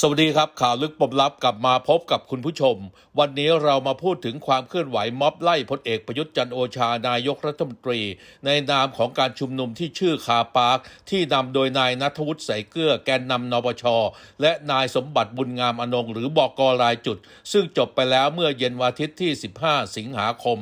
สวัสดีครับ ข่าวลึกปมลับกลับมาพบกับคุณผู้ชม วันนี้เรามาพูดถึงความเคลื่อนไหวม็อบไล่พลเอกประยุทธ์จันโอชานายกรัฐมนตรี ในนามของการชุมนุมที่ชื่อคาปาร์คที่นำโดยนายนัทวุฒิใสเกลือแกนนำนปช และนายสมบัติบุญงามอนงหรือบอกกรายจุด ซึ่งจบไปแล้วเมื่อเย็นวันอาทิตย์ที่ 15 สิงหาคม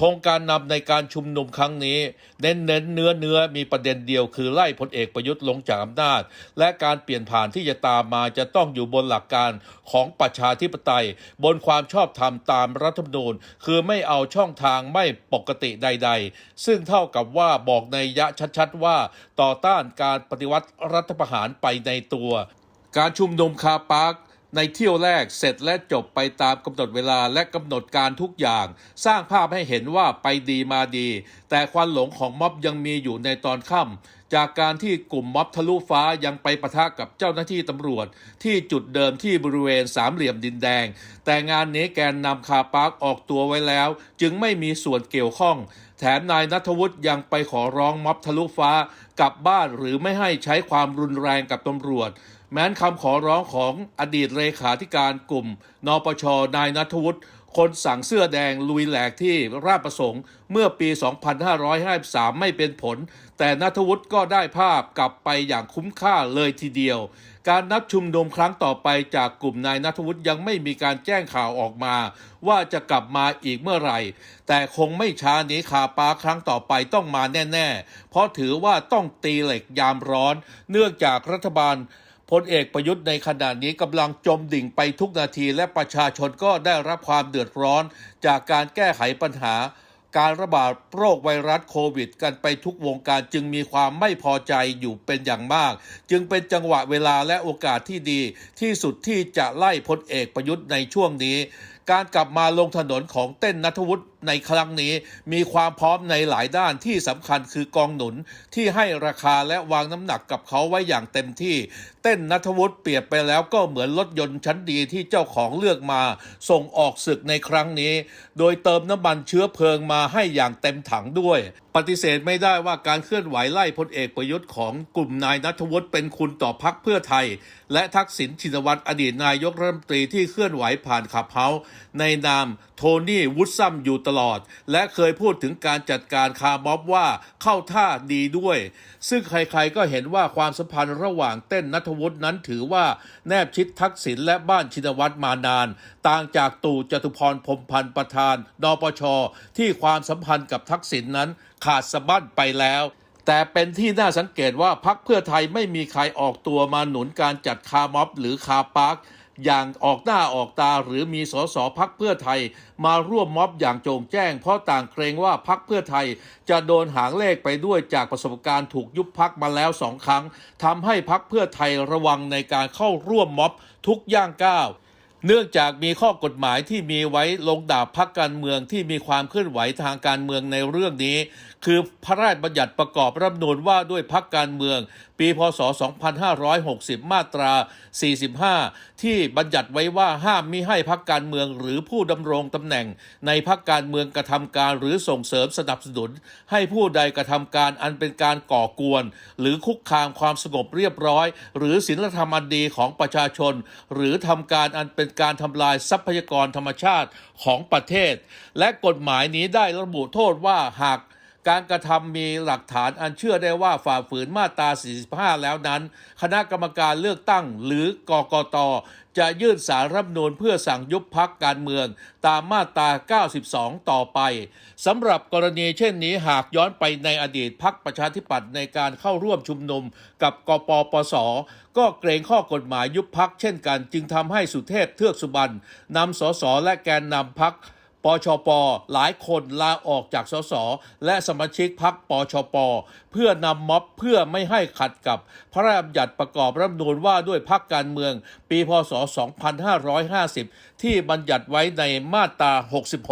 ธงการนำในการชุมนุมครั้งนี้ เน้นเน้นเนื้อเนื้อมีประเด็นเดียวคือไล่พลเอกประยุทธ์ลงจากอำนาจ และการเปลี่ยนผ่านที่จะตามมาจะต้องอยู่บนหลักการของประชาธิปไตย บนความชอบธรรมตามรัฐธรรมนูญ คือไม่เอาช่องทางไม่ปกติใด ๆ ซึ่งเท่ากับว่าบอกในยะชัดๆว่าต่อต้านการปฏิวัติรัฐประหารไปในตัว การชุมนุมคาปาร์ค ในเที่ยวแรกเสร็จและจบไปตามกำหนดเวลาและกำหนดการทุกอย่าง สร้างภาพให้เห็นว่าไปดีมาดี แต่ควันหลงของม็อบยังมีอยู่ในตอนค่ำจากการที่กลุ่มม็อบทะลุฟ้ายังไปปะทะกับเจ้าหน้าที่ตำรวจ ที่จุดเดิมที่บริเวณสามเหลี่ยมดินแดง แต่งานนี้แกนนำคาปาร์คออกตัวไว้แล้ว จึงไม่มีส่วนเกี่ยวข้อง แถมนายนัทวุฒิยังไปขอร้องม็อบทะลุฟ้ากลับบ้านหรือไม่ให้ใช้ความรุนแรงกับตำรวจ แม้นคำขอร้องของอดีตเลขาธิการกลุ่ม นปช นายนัทวุฒิ คนสั่งเสื้อแดงลุยแหลกที่ราชประสงค์เมื่อปี 2553 ไม่เป็นผล แต่นัทวุฒิก็ได้ภาพกลับไปอย่างคุ้มค่าเลยทีเดียว การนัดชุมนุมครั้งต่อไปจากกลุ่มนายนัทวุฒิยังไม่มีการแจ้งข่าวออกมา ว่าจะกลับมาอีกเมื่อไหร่ แต่คงไม่ช้านี้คาปาครั้งต่อไปต้องมาแน่ ๆ เพราะถือว่าต้องตีเหล็กยามร้อน เนื่องจากรัฐบาล พลเอกประยุทธ์ในขณะนี้กำลังจมดิ่งไปทุกนาทีและประชาชนก็ได้รับความเดือดร้อน จากการแก้ไขปัญหา การระบาดโรคไวรัสโควิด กันไปทุกวงการจึงมีความไม่พอใจอยู่เป็นอย่างมาก จึงเป็นจังหวะเวลาและโอกาสที่ดี ที่สุดที่จะไล่พลเอกประยุทธ์ในช่วงนี้ การกลับมาลงถนนของเต้นนัทวุฒิในครั้งนี้มีความพร้อมในหลายด้านที่สำคัญคือกองหนุนที่ให้ราคาและวางน้ำหนักกับเขาไว้อย่างเต็มที่ เต้นนัทวุฒิเปรียบไปแล้วก็เหมือนรถยนต์ชั้นดีที่เจ้าของเลือกมา ส่งออกศึกในครั้งนี้ โดยเติมน้ำมันเชื้อเพลิงมาให้อย่างเต็มถังด้วย ปฏิเสธไม่ได้ว่าการเคลื่อนไหวไล่พลเอกประยุทธ์ของกลุ่มนายนัทวุฒิเป็นคุณต่อพักเพื่อไทย และทักษิณชินวัตรอดีตนายกรัฐมนตรีที่เคลื่อนไหวผ่านขับเฮาในนามโทนี่วุฒซัมอยู่ตลอด และเคยพูดถึงการจัดการคาร์ม็อบว่าเข้าท่าดีด้วย ซึ่งใครๆก็เห็นว่าความสัมพันธ์ระหว่างเต้นนัทวุฒินั้นถือว่าแนบชิดทักษิณและบ้านชินวัตรมานาน ต่างจากตู่จตุพรพรมพันธ์ประธาน นปช ที่ความสัมพันธ์กับทักษิณนนั้นขาดสะบั้นไปแล้วแต่เป็นที่น่าสังเกตว่าพักเพื่อไทยไม่มีใครออกตัวมาหนุนการจัดคาร์ม็อบหรือคาร์ปาร์ค อย่างออกหน้าออกตาหรือมีสสพักเพื่อไทย มาร่วมม็อบอย่างโจงแจ้ง เพราะต่างเกรงว่าพักเพื่อไทย จะโดนหางเลขไปด้วยจากประสบการณ์ถูกยุบพักมาแล้วสองครั้งทำให้พักเพื่อไทยระวังในการเข้าร่วมม็อบทุกย่างก้าวเนื่องจากมีข้อกฎหมายที่มีไว้ลงดาบพักการเมืองที่มีความเคลื่อนไหวทางการเมืองในเรื่องนี้ คือพระราชบัญญัติประกอบรัฐมนูญว่าด้วยพักการเมือง ปีพศ 2560 มาตรา 45 ที่บัญญัติไว้ว่าห้ามมิให้พักการเมืองหรือผู้ดำรงตำแหน่ง ในพักการเมืองกระทำการหรือส่งเสริมสนับสนุน ให้ผู้ใดกระทำการอันเป็นการก่อกวน หรือคุกคามความสงบเรียบร้อย หรือศีลธรรมอันดีของประชาชน หรือทำการอันเป็นการทำลายทรัพยากรธรรมชาติของประเทศ และกฎหมายนี้ได้ระบุโทษว่าหาก การกระทำมีหลักฐานอันเชื่อได้ว่าฝ่าฝืนมาตรา 45 แล้วนั้น คณะกรรมการเลือกตั้งหรือกกต จะยื่นสารรัฐธรรมนูญเพื่อสั่งยุบพักการเมือง ตามมาตรา 92 ต่อไปสำหรับกรณีเช่นนี้หากย้อนไปในอดีตพักประชาธิปัตย์ในการเข้าร่วมชุมนุมกับกปปส ก็เกรงข้อกฎหมายยุบพักเช่นกัน จึงทำให้สุเทพเทือกสุบรรณนำสสและแกนนำพัก ปชป หลายคนลาออกจากสส และสมาชิกพักปชป เพื่อนำม็อบเพื่อไม่ให้ขัดกับพระราชบัญญัติประกอบรัฐมนูญว่าด้วยพักการเมือง ปีพศ 2550 ที่บัญญัติไว้ในมาตรา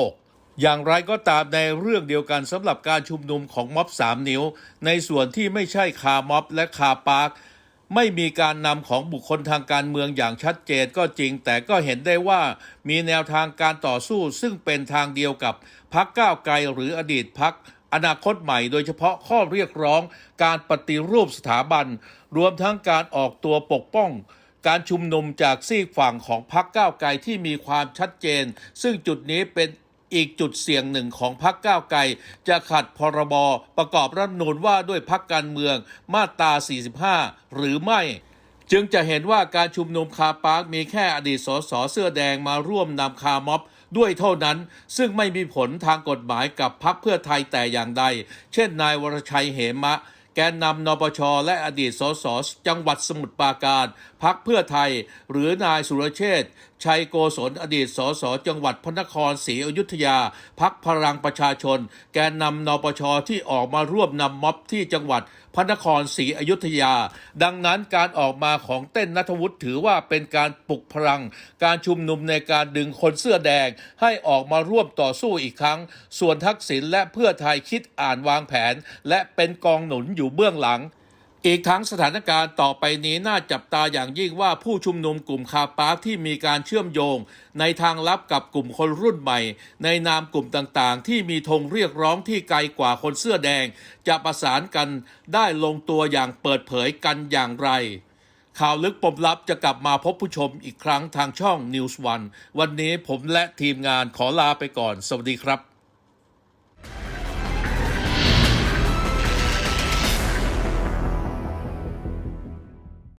66อย่างไรก็ตามในเรื่องเดียวกันสำหรับการชุมนุมของม็อบ 3 นิ้ว ในส่วนที่ไม่ใช่คาม็อบและคาปาร์ค ไม่มีการนำของบุคคลทางการเมืองอย่างชัดเจนก็จริง แต่ก็เห็นได้ว่ามีแนวทางการต่อสู้ซึ่งเป็นทางเดียวกับพักก้าวไกลหรืออดีตพักอนาคตใหม่โดยเฉพาะข้อเรียกร้อง การปฏิรูปสถาบัน รวมทั้งการออกตัวปกป้อง การชุมนุมจากซีกฝั่งของพรรคก้าวไกลที่มีความชัดเจน ซึ่งจุดนี้เป็น อีกจุดเสี่ยงหนึ่งของพรรคก้าวไกลจะขัดพรบประกอบรัฐนูญว่าด้วยพรรคการเมืองมาตรา 45 หรือไม่จึงจะเห็นว่าการชุมนุมคาปาร์คมีแค่อดีตสสเสื้อแดงมาร่วมนำคาม็อบด้วยเท่านั้น ซึ่งไม่มีผลทางกฎหมายกับพรรคเพื่อไทยแต่อย่างใด เช่น นายวรชัยเหมะ แกนนำนปช และอดีตสสจังหวัดสมุทรปราการพักเพื่อไทย หรือนายสุรเชษชัยโกศลอดีตสสจังหวัดพระนครศรีอยุธยาพักพลังประชาชน แกนนำนปชที่ออกมาร่วมนำม็อบที่จังหวัดพระนครศรีอยุธยา ดังนั้นการออกมาของเต้นนัทวุฒิถือว่าเป็นการปลุกพลัง การชุมนุมในการดึงคนเสื้อแดง ให้ออกมาร่วมต่อสู้อีกครั้ง ส่วนทักษิณและเพื่อไทยคิดอ่านวางแผน และเป็นกองหนุนอยู่เบื้องหลัง อีกทั้งสถานการณ์ต่อไปนี้น่าจับตาอย่างยิ่งว่าผู้ชุมนุมกลุ่มคาปาร์ที่มีการเชื่อมโยง ในทางลับกับกลุ่มคนรุ่นใหม่ ในนามกลุ่มต่างๆ ที่มีธงเรียกร้องที่ไกลกว่าคนเสื้อแดง จะประสานกันได้ลงตัวอย่างเปิดเผยกันอย่างไร ข่าวลึกปมลับจะกลับมาพบผู้ชมอีกครั้งทางช่อง News One วันนี้ผมและทีมงานขอลาไปก่อน สวัสดีครับ